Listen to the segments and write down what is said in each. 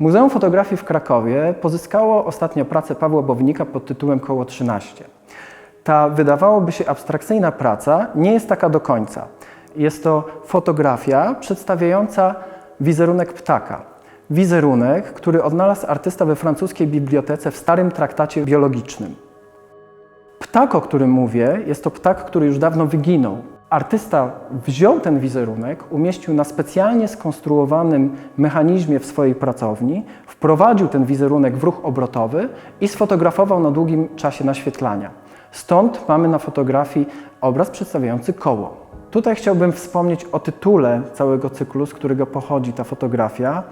Muzeum Fotografii w Krakowie pozyskało ostatnio pracę Pawła Bownika pod tytułem Koło 13. Ta wydawałoby się abstrakcyjna praca nie jest taka do końca. Jest to fotografia przedstawiająca wizerunek ptaka. Wizerunek, który odnalazł artysta we francuskiej bibliotece w starym traktacie biologicznym. Ptak, o którym mówię, jest to ptak, który już dawno wyginął. Artysta wziął ten wizerunek, umieścił na specjalnie skonstruowanym mechanizmie w swojej pracowni, wprowadził ten wizerunek w ruch obrotowy i sfotografował na długim czasie naświetlania. Stąd mamy na fotografii obraz przedstawiający koło. Tutaj chciałbym wspomnieć o tytule całego cyklu, z którego pochodzi ta fotografia.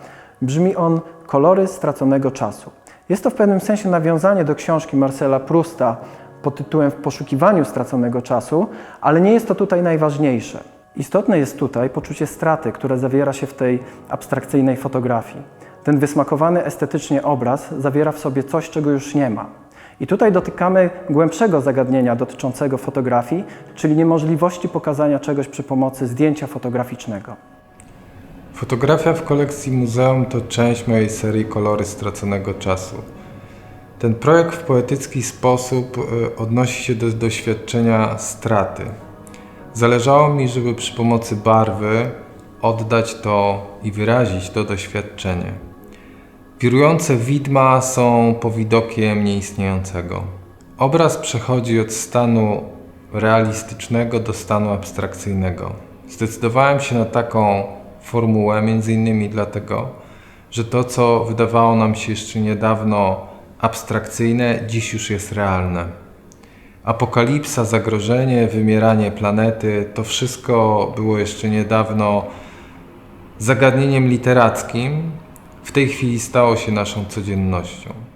Brzmi on Kolory straconego czasu. Jest to w pewnym sensie nawiązanie do książki Marcela Prusta pod tytułem W poszukiwaniu straconego czasu, ale nie jest to tutaj najważniejsze. Istotne jest tutaj poczucie straty, które zawiera się w tej abstrakcyjnej fotografii. Ten wysmakowany estetycznie obraz zawiera w sobie coś, czego już nie ma. I tutaj dotykamy głębszego zagadnienia dotyczącego fotografii, czyli niemożliwości pokazania czegoś przy pomocy zdjęcia fotograficznego. Fotografia w kolekcji muzeum to część mojej serii Kolory straconego czasu. Ten projekt w poetycki sposób y, odnosi się do doświadczenia straty. Zależało mi, żeby przy pomocy barwy oddać to i wyrazić to doświadczenie. Wirujące widma są powidokiem nieistniejącego. Obraz przechodzi od stanu realistycznego do stanu abstrakcyjnego. Zdecydowałem się na taką formułę między innymi dlatego, że to, co wydawało nam się jeszcze niedawno abstrakcyjne, dziś już jest realne. Apokalipsa, zagrożenie, wymieranie planety to wszystko było jeszcze niedawno zagadnieniem literackim, w tej chwili stało się naszą codziennością.